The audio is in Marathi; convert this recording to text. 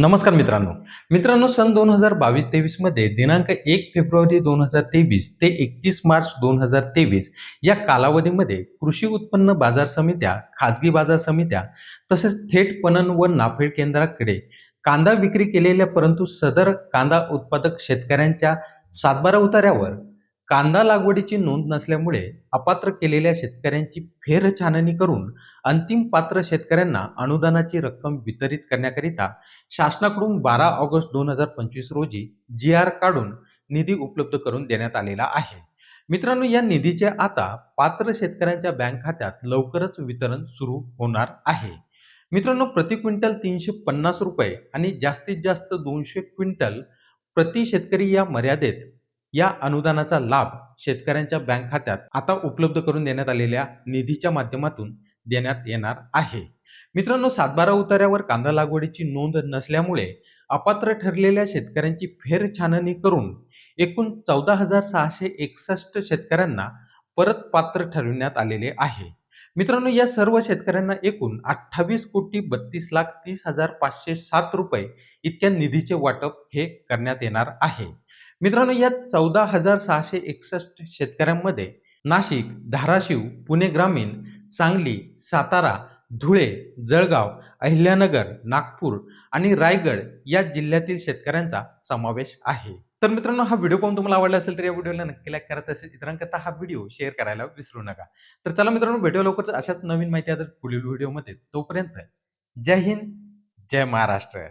नमस्कार मित्रांनो. मित्रांनो सन दोन हजार बावीस तेवीसमध्ये दिनांक एक फेब्रुवारी दोन हजार तेवीस ते एकतीस मार्च दोन हजार तेवीस या कालावधीमध्ये कृषी उत्पन्न बाजार समित्या खाजगी बाजार समित्या तसेच थेट पणन व नाफेड केंद्राकडे कांदा विक्री केलेल्या परंतु सदर कांदा उत्पादक शेतकऱ्यांच्या सातबारा उतार्यावर कांदा लागवडीची नोंद नसल्यामुळे अपात्र केलेल्या शेतकऱ्यांची फेरछाननी करून अंतिम पात्र शेतकऱ्यांना अनुदानाची रक्कम वितरित करण्याकरिता शासनाकडून बारा ऑगस्ट दोन हजार पंचवीस रोजी जी आर काढून निधी उपलब्ध करून देण्यात आलेला आहे. मित्रांनो या निधीचे आता पात्र शेतकऱ्यांच्या बँक खात्यात लवकरच वितरण सुरू होणार आहे. मित्रांनो प्रति क्विंटल तीनशे पन्नास रुपये आणि जास्तीत जास्त दोनशे क्विंटल प्रति शेतकरी या मर्यादेत या अनुदानाचा लाभ शेतकऱ्यांच्या बँक खात्यात आता उपलब्ध करून देण्यात आलेल्या निधीच्या माध्यमातून देण्यात येणार आहे. मित्रांनो सातबारा उतार्यावर कांदा लागवडीची नोंद नसल्यामुळे अपात्र ठरलेल्या शेतकऱ्यांची फेरछाननी करून एकूण चौदा हजार सहाशे एकसष्ट शेतकऱ्यांना परत पात्र ठरविण्यात आलेले आहे. मित्रांनो या सर्व शेतकऱ्यांना एकूण अठ्ठावीस कोटी बत्तीस लाख तीस हजार पाचशे सात रुपये इतक्या निधीचे वाटप हे करण्यात येणार आहे. मित्रांनो या चौदा हजार सहाशे एकसष्ट शेतकऱ्यांमध्ये नाशिक धाराशिव पुणे ग्रामीण सांगली सातारा धुळे जळगाव अहिल्यानगर नागपूर आणि रायगड या जिल्ह्यातील शेतकऱ्यांचा समावेश आहे. तर मित्रांनो हा व्हिडिओ पाहून तुम्हाला आवडला असेल तर या व्हिडिओला नक्की लाईक करा. तसेच इतरांकरता हा व्हिडिओ शेअर करायला विसरू नका. तर चला मित्रांनो भेटूया लवकरच अशाच नवीन माहिती आता पुढील व्हिडिओमध्ये. तोपर्यंत जय हिंद जय महाराष्ट्र.